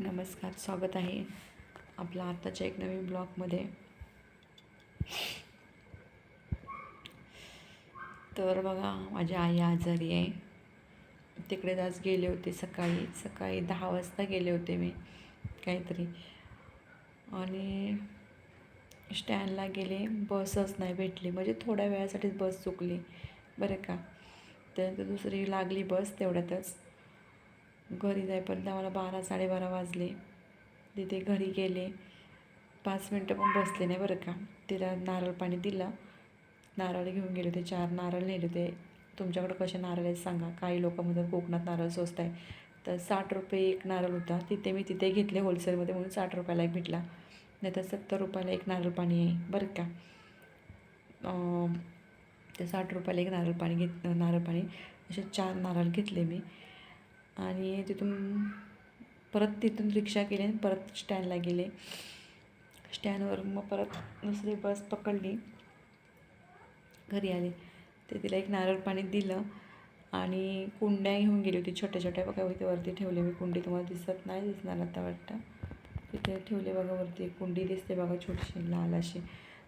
नमस्कार स्वागत आहे आपला आत्ताच्या एक नवीन ब्लॉगमध्ये. तर बघा माझी आई आजारी आहे. तिकडे आज गेले होते सकाळी. सकाळी दहा वाजता गेले होते मी काहीतरी. आणि स्टँडला गेले. बसच नाही भेटली. म्हणजे थोड्या वेळासाठीच बस चुकली. बरं का? त्यानंतर दुसरी लागली बस तेवढ्यातच. घरी जाईपर्यंत आम्हाला बारा साडेबारा वाजले. तिथे घरी गेले. पाच मिनटं पण बसले नाही बरं का. तिला नारळ पाणी दिलं. नारळ घेऊन गेले होते. चार नारळ नेले होते. तुमच्याकडं कसे नारळ आहेत सांगा. काही लोक म्हणतात कोकणात नारळ स्वस्त आहे. तर साठ रुपये एक नारळ होता. तिथे मी तिथे घेतले होलसेलमध्ये म्हणून साठ रुपयाला एक भेटला. नाही तर सत्तर रुपयाला एक नारळ पाणी आहे. बरं का. ते साठ रुपयाला एक नारळ पाणी घेत नारळ पाणी असे चार नारळ घेतले मी. आणि तिथून परत तिथून रिक्षा केली आणि परत स्टँडला गेले. स्टँडवर मग परत दुसरी बस पकडली. घरी आले. ते तिला एक नारळ पाणी दिलं आणि कुंड्या घेऊन गेली होती. छोट्या छोट्या बघा इथे वरती ठेवले मी कुंडी. तुम्हाला दिसत नाही दिसणार आता वाटतं. तिथे ठेवले बघा वरती कुंडी दिसते बघा छोटीशी लाल अशी.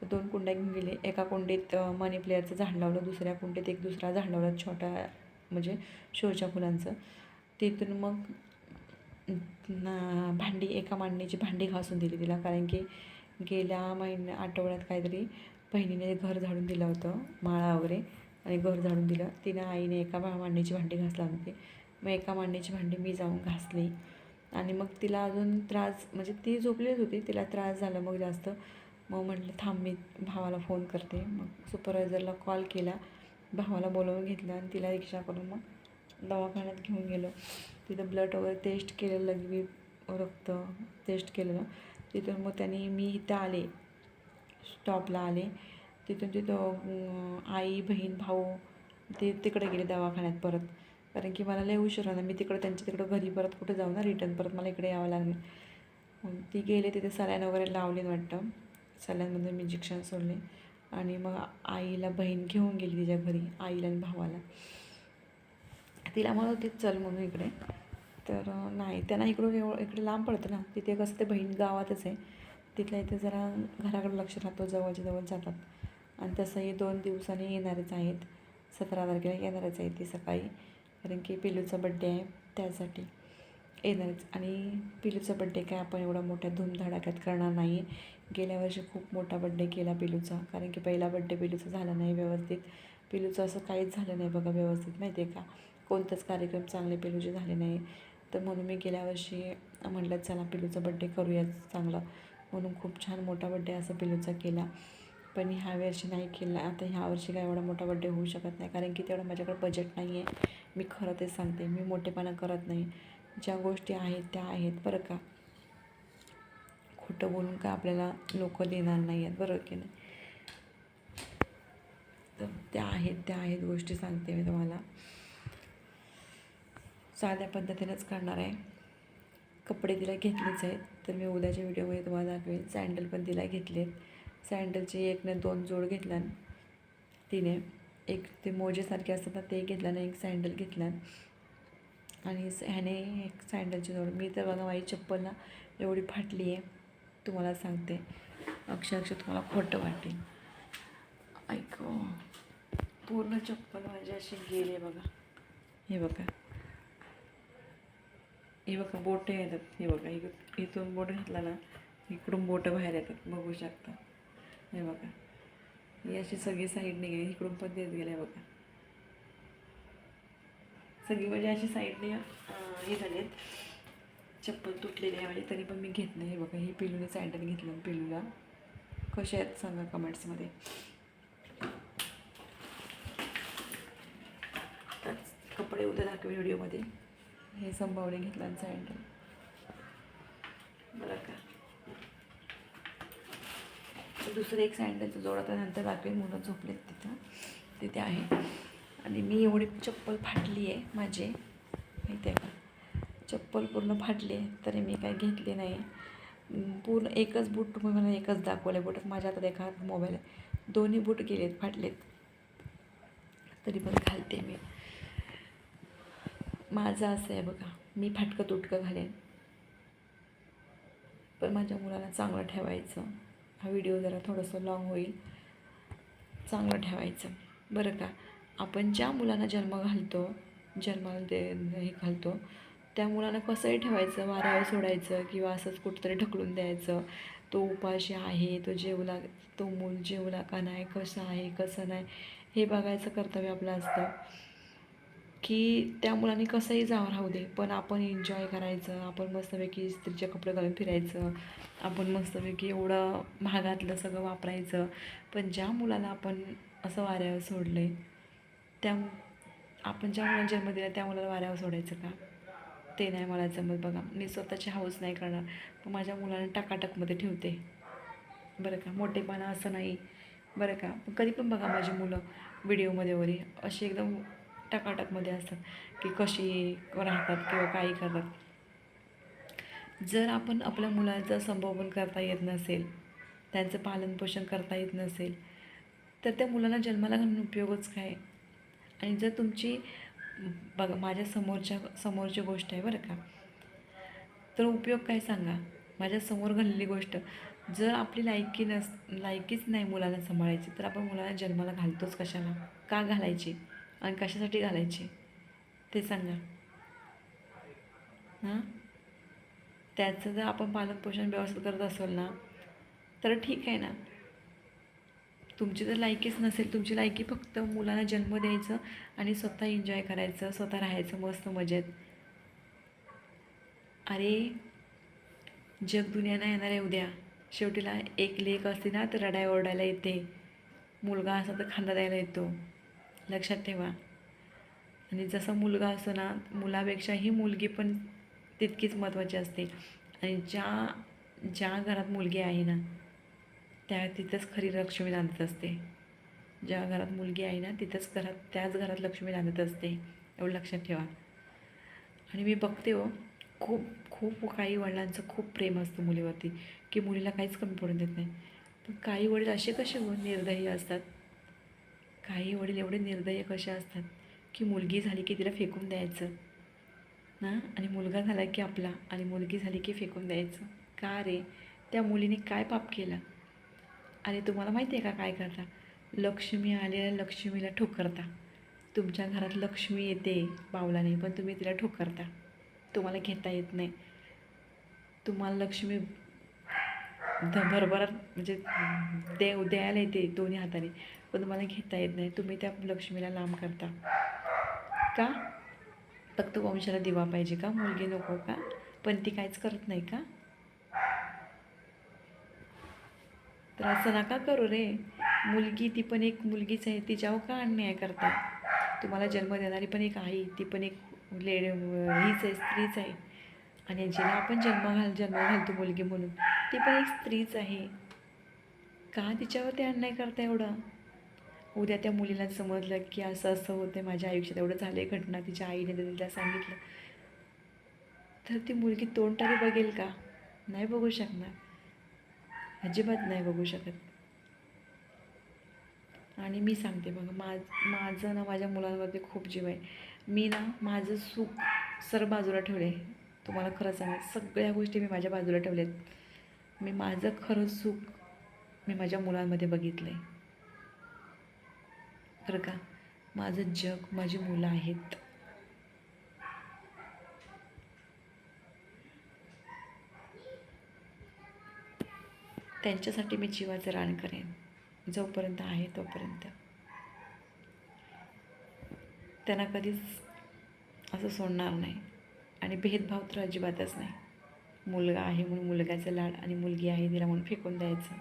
तर दोन कुंड्या घेऊन गेले. एका कुंडीत मनी प्लेअरचं झाड लावलं दुसऱ्या कुंडीत एक दुसरा झाड लावला छोटा म्हणजे शोच्या फुलांचं. तिथून मग ना भांडी एका मांडणीची भांडी घासून दिली तिला. कारण की गेल्या महिन्या आठवड्यात काहीतरी बहिणीने घर झाडून दिलं होतं माळा वगैरे आणि घर झाडून दिलं. तिनं आईने एका भा मांडणीची भांडी घासला होती. मग एका मांडणीची भांडी मी जाऊन घासली. आणि मग तिला अजून त्रास म्हणजे ती झोपलीच होती. तिला त्रास झाला मग जास्त. मग म्हटलं थांब मी भावाला फोन करते. मग सुपरवायझरला कॉल केला. भावाला बोलवून घेतलं आणि तिला रिक्षा करून मग दवाखान्यात घेऊन गेलो. तिथं ब्लड वगैरे टेस्ट केलेलं लघवी रक्त टेस्ट केलेलं. तिथून मग त्यांनी मी इथं आले स्टॉपला आले. तिथून तिथं आई बहीण भाऊ ते तिकडे गेले दवाखान्यात परत. कारण की मला लय उशीर होणार. मी तिकडं त्यांच्या तिकडं घरी परत कुठं जाऊ ना रिटर्न परत मला इकडे यावं लागलं ती गेले तिथे सलाईन वगैरे लावले वाटतं. सलाईनमधून मी इंजेक्शन सोडले. आणि मग आईला बहीण घेऊन गेली तिच्या घरी आईला आणि भावाला. तिला म्हणत होती चल म्हणून इकडे. तर नाही त्यांना इकडून एवढं इकडे लांब पडतं ना. तिथे कसं ते बहीण गावातच आहे. तिथल्या इथे जरा घराकडे लक्ष राहतो जवळच्या जवळ जातात. आणि तसंही दोन दिवसांनी येणारच आहेत. सतरा तारखेला येणारच आहे ती सकाळी. कारण की पिलूचा बड्डे आहे त्यासाठी येणारच. आणि पिलूचा बड्डे काय आपण एवढा मोठ्या धूमधडाक्यात करणार नाही. गेल्या वर्षी खूप मोठा बड्डे केला पिलूचा. कारण की पहिला बड्डे पिलूचा झाला नाही व्यवस्थित. पिलूचं असं काहीच झालं नाही बघा व्यवस्थित. माहिती आहे का? कोणताच कार्यक्रम चांगले पिलूचे झाले नाही. तर म्हणून मी गेल्या वर्षी म्हटलं चला पिलूचा बड्डे करूया चांगला. म्हणून खूप छान मोठा बड्डे असा पिलूचा केला. पण ह्या वर्षी नाही केला. आता ह्या वर्षी काय एवढा मोठा बड्डे होऊ शकत नाही. कारण की तेवढं माझ्याकडे बजेट नाही आहे मी खरं ते सांगते मी मोठेपणा करत नाही. ज्या गोष्टी आहेत त्या आहेत बरं का. खोटं बोलून का आपल्याला लोक देणार नाही आहेत बरं की नाही? तर त्या आहेत त्या आहेत गोष्टी सांगते मी तुम्हाला. साध्या पद्धतीनेच करणार आहे. कपडे तिला घेतलेच आहेत. तर मी उद्याच्या व्हिडिओमध्ये तुम्हाला दाखवेन. सँडल पण तिला घेतलेत. सँडलची एकने दोन जोड घेतला तिने एक ते मोजेसारखे असतात ना ते घेतलं आणि एक सँडल घेतला आणि स- ह्याने एक सँडलची जोड. मी तर बघा माझी चप्पल ना एवढी फाटली आहे. तुम्हाला सांगते. अक्षरशः तुम्हाला खोटं वाटेल. ऐक हो. पूर्ण चप्पल माझी अशी गेली बघा. हे बघा. हे बघा बोटं येतात हे बघा इक इथून बोट घातला ना इकडून बोटं बाहेर येतात. बघू शकता. हे बघा. ही अशी सगळी साईडने गेली इकडून पण देत गेल्या बघा. सगळी म्हणजे अशी साईडने हे झालेत. चप्पल तुटलेली आहे म्हणजे तरी पण मी घेत नाही. हे बघा. ही पिलूने सँडल घेतलं पिलूला. कसे आहेत सांगा कमेंट्समध्ये कपडे उद्या दाखवे व्हिडिओमध्ये हे संभावने घेतला सँडल बरं का. दुसरं एक सँडलचं जोडा नंतर बाकी मुलं झोपलेत तिथं. तिथे आहे. आणि मी एवढी चप्पल फाटली आहे माझी. माहिती आहे का? चप्पल पूर्ण फाटली आहे तरी मी काय घेतली नाही. पूर्ण एकच बूट तुम्ही मला एकच दाखवलं बूट. माझ्या हातात एका मोबाईल आहे. दोन्ही बूट गेलेत फाटलेत. तरी पण घालते मी. माझं असं आहे बघा मी फाटकं तुटकं घालेन. पण माझ्या मुलाला चांगलं ठेवायचं. हा व्हिडिओ जरा थोडंसं लॉंग होईल. चांगलं ठेवायचं. बरं का? आपण ज्या मुलांना जन्म घालतो जन्माला दे हे घालतो त्या मुलांना कसंही ठेवायचं वाऱ्यावर सोडायचं किंवा असंच कुठंतरी ढकलून द्यायचं. तो उपाशी आहे तो जेवला तो मूल जेवला का नाही कसं आहे कसं नाही हे बघायचं कर्तव्य आपलं असतं. की त्या मुलांनी कसंही जावं राहू दे पण आपण एन्जॉय करायचं आपण मस्तपैकी स्त्रीचे कपडे घालून फिरायचं आपण मस्तपैकी एवढं महागातलं सगळं वापरायचं. पण ज्या मुलाला आपण असं वाऱ्यावर सोडलं आहे त्या आपण ज्या मुलांना जन्म दिला त्या मुलाला वाऱ्यावर सोडायचं का? ते नाही मला जमत बघा. मी स्वतःची हाऊस नाही करणार. पण माझ्या मुलांना टाकाटकमध्ये ठेवते. बरं का? मोठेपणा असं नाही. बरं का? कधी पण बघा माझी मुलं व्हिडिओमध्ये वगैरे. अशी एकदम टकाटकमध्ये असतात की कशी राहतात किंवा काही करतात. जर आपण आपल्या मुलांचं संबोधन करता येत नसेल त्यांचं पालनपोषण करता येत नसेल तर त्या मुलांना जन्माला घालून उपयोगच काय? आणि जर तुमची बघा माझ्या समोरच्या समोरची गोष्ट आहे बरं का. तर उपयोग काय सांगा? माझ्यासमोर घडलेली गोष्ट. जर आपली लायकी नस लायकीच नाही मुलाला सांभाळायची तर आपण मुलाला जन्माला घालतोच कशाला? का घालायची? आणि कशासाठी घालायची? ते सांगा. हां? त्याचं जर आपण पालनपोषण व्यवस्थित करत असेल ना तर ठीक आहे ना. तुमची जर लायकीच नसेल तुमची लायकी फक्त मुलांना जन्म द्यायचं आणि स्वतः एन्जॉय करायचं स्वतः राहायचं मस्त मजेत. अरे जग दुनियाना येणार आहे उद्या. शेवटीला एक लेख असते ना तर रडाय ओरडायला येते. मुलगा असा तर खांदा द्यायला येतो. लक्षात ठेवा. आणि जसा मुलगा असतो ना मुलापेक्षा ही मुलगी पण तितकीच महत्त्वाची असते. आणि ज्या ज्या घरात मुलगी आहे ना त्या तिथंच खरी लक्ष्मी नांदत असते. ज्या घरात मुलगी आहे ना तिथंच घरात त्याच घरात लक्ष्मी नांदत असते. एवढं लक्षात ठेवा. आणि मी बघते हो खूप खूप काही वडिलांचं खूप प्रेम असतं मुलीवरती की मुलीला काहीच कमी पडून देत नाही. पण काही वडील असे कसे हो, निर्दयी असतात. काही वडील एवढे निर्दय कसे असतात की मुलगी झाली की तिला फेकून द्यायचं? ना? आणि मुलगा झाला की आपला आणि मुलगी झाली की फेकून द्यायचं. का रे? त्या मुलीने काय पाप केलं? आणि तुम्हाला माहिती आहे का काय करता? लक्ष्मी आलेल्या लक्ष्मीला ठोकरता. तुमच्या घरात लक्ष्मी येते बावलाने पण तुम्ही तिला ठोकरता. तुम्हाला घेता येत नाही. तुम्हाला लक्ष्मी ध भरभरात म्हणजे देव द्यायला येते दोन्ही हाताने. पण तुम्हाला घेता येत नाही. तुम्ही त्या लक्ष्मीला लांब करता. का? फक्त वंशाला दिवा पाहिजे का? मुलगी नको का? पण ती काहीच करत नाही का? तर असं नका करू रे. मुलगी ती पण एक मुलगीच आहे. तिच्यावर का अन्याय करता? तुम्हाला जन्म देणारी पण एक आई ती पण एक लेड हीच आहे स्त्रीच आहे. आणि जिला आपण जन्म घाल जन्म घालतो मुलगी म्हणून ती पण एक स्त्रीच आहे. का तिच्यावर ते अन्याय करता एवढं? उद्या त्या मुलीला समजलं की असं असं होतं माझ्या आयुष्यात एवढं झालं आहे घटना तिच्या आईने तिला सांगितलं तर ती मुलगी तोंड तरी बघेल का? नाही बघू शकणार. अजिबात नाही बघू शकत. आणि मी सांगते बघा मा माझं ना माझ्या मुलांवरती खूप जीव आहे. मी ना माझं सुख सर बाजूला ठेवले तुम्हाला खरं सांगा सगळ्या गोष्टी मी माझ्या बाजूला ठेवल्यात. मी माझं खरं सुख मी माझ्या मुलांमध्ये बघितलं आहे बरं का? माझं जग माझी मुलं आहेत. त्यांच्यासाठी मी जीवाचं रान करेन. जोपर्यंत आहे तोपर्यंत. त्यांना कधीच असं सोडणार नाही. आणि भेदभाव तर अजिबातच नाही. मुलगा आहे म्हणून मुलगाचं लाड आणि मुलगी आहे तिला म्हणून फेकून द्यायचं.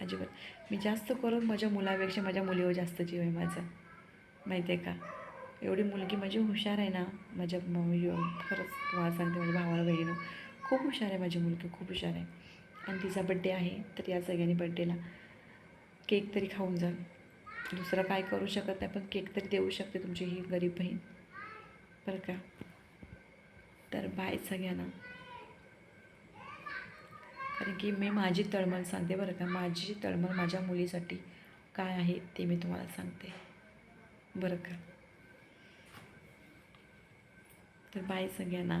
अजिबात. मी जास्त करून माझ्या मुलापेक्षा माझ्या मुलीवर जास्त जीव आहे माझा. माहिती आहे का? एवढी मुलगी माझी हुशार आहे ना माझ्या खरंच तुम्हाला सांगते माझ्या भावाला बहिणीनं खूप हुशार आहे माझी मुलगी खूप हुशार आहे. आणि तिचा बड्डे आहे तर या सगळ्यांनी बड्डेला केक तरी खाऊन जा. दुसरं काय करू शकत नाही पण केक तरी देऊ शकते तुमची ही गरीब बहीण. बरं का? तर बाय सगळ्यांना. कारण की मी माझी तळमळ सांगते बरं का माझी तळमळ माझ्या मुलीसाठी काय आहे ते मी तुम्हाला सांगते. बरं का? तर बाय सगळ्यांना.